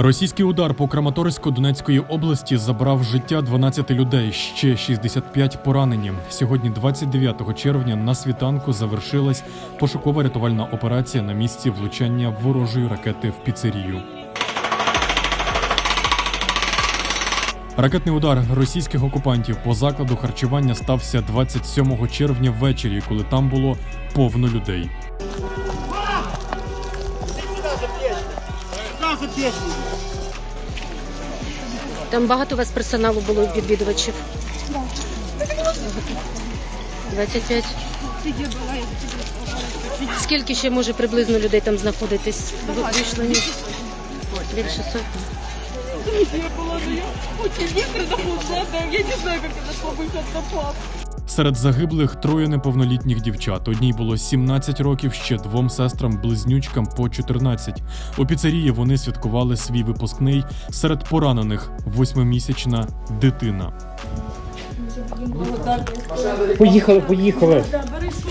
Російський удар по Краматорську Донецької області забрав життя 12 людей, ще 65 поранені. Сьогодні, 29 червня, на світанку завершилась пошукова рятувальна операція на місці влучання ворожої ракети в піцерію. Ракетний удар російських окупантів по закладу харчування стався 27 червня ввечері, коли там було повно людей. Там багато у вас персоналу було відвідувачів? 25. Скільки ще може приблизно людей там знаходитись? Вийшло ні? Більше сотні. Я была я не знаю, як я нашла выход на пап. Серед загиблих троє неповнолітніх дівчат. Одній було 17 років, ще двом сестрам-близнючкам по 14. У піцерії вони святкували свій випускний. Серед поранених восьмимісячна дитина. Поїхали, поїхали.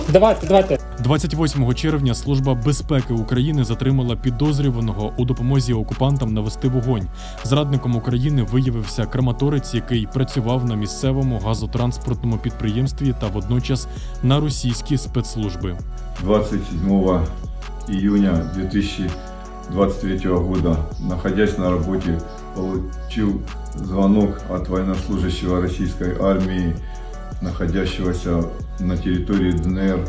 Давайте, давайте. 28 червня Служба безпеки України затримала підозрюваного у допомозі окупантам навести вогонь. Зрадником України виявився краматорець, який працював на місцевому газотранспортному підприємстві та водночас на російські спецслужби. 27 июня 2023 года, находясь на работе, получил звонок от военнослужащего российской армии, находящегося на территории ДНР,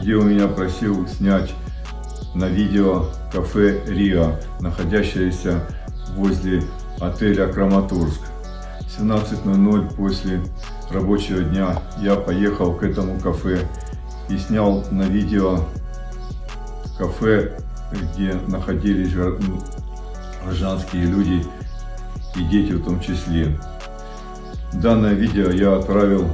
где он меня просил снять на видео кафе «Риа», находящееся возле отеля «Краматорск». 17.00 после рабочего дня я поехал к этому кафе и снял на видео кафе, где находились гражданские люди и дети в том числе. Данное видео я отправил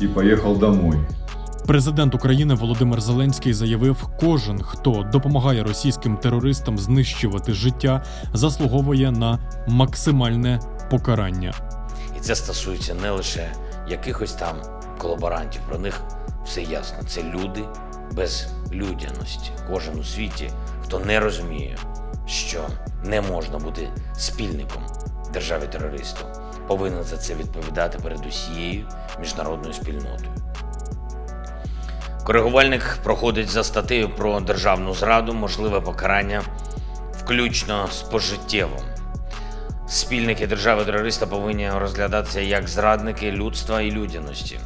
и поехал домой. Президент України Володимир Зеленський заявив: кожен, хто допомагає російським терористам знищувати життя, заслуговує на максимальне покарання. І це стосується не лише якихось там колаборантів. Про них все ясно. Це люди без людяності. Кожен у світі, хто не розуміє, що не можна бути спільником держави терористу, повинен за це відповідати перед усією міжнародною спільнотою. Коригувальник проходить за статтею про державну зраду, можливе покарання, включно з пожиттєвим. Спільники держави-терориста повинні розглядатися як зрадники людства і людяності.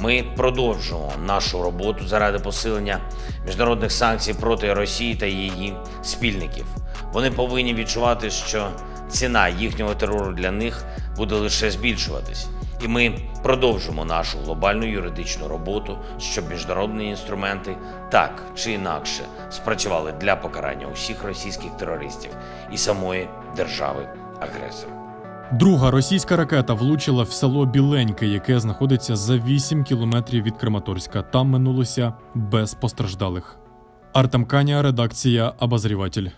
Ми продовжуємо нашу роботу заради посилення міжнародних санкцій проти Росії та її спільників. Вони повинні відчувати, що ціна їхнього терору для них буде лише збільшуватись. І ми продовжимо нашу глобальну юридичну роботу, щоб міжнародні інструменти так чи інакше спрацювали для покарання усіх російських терористів і самої держави агресора. Друга російська ракета влучила в село Біленьке, яке знаходиться за 8 кілометрів від Краматорська. Там минулося без постраждалих. Артем Каня, редакція Обозріватель.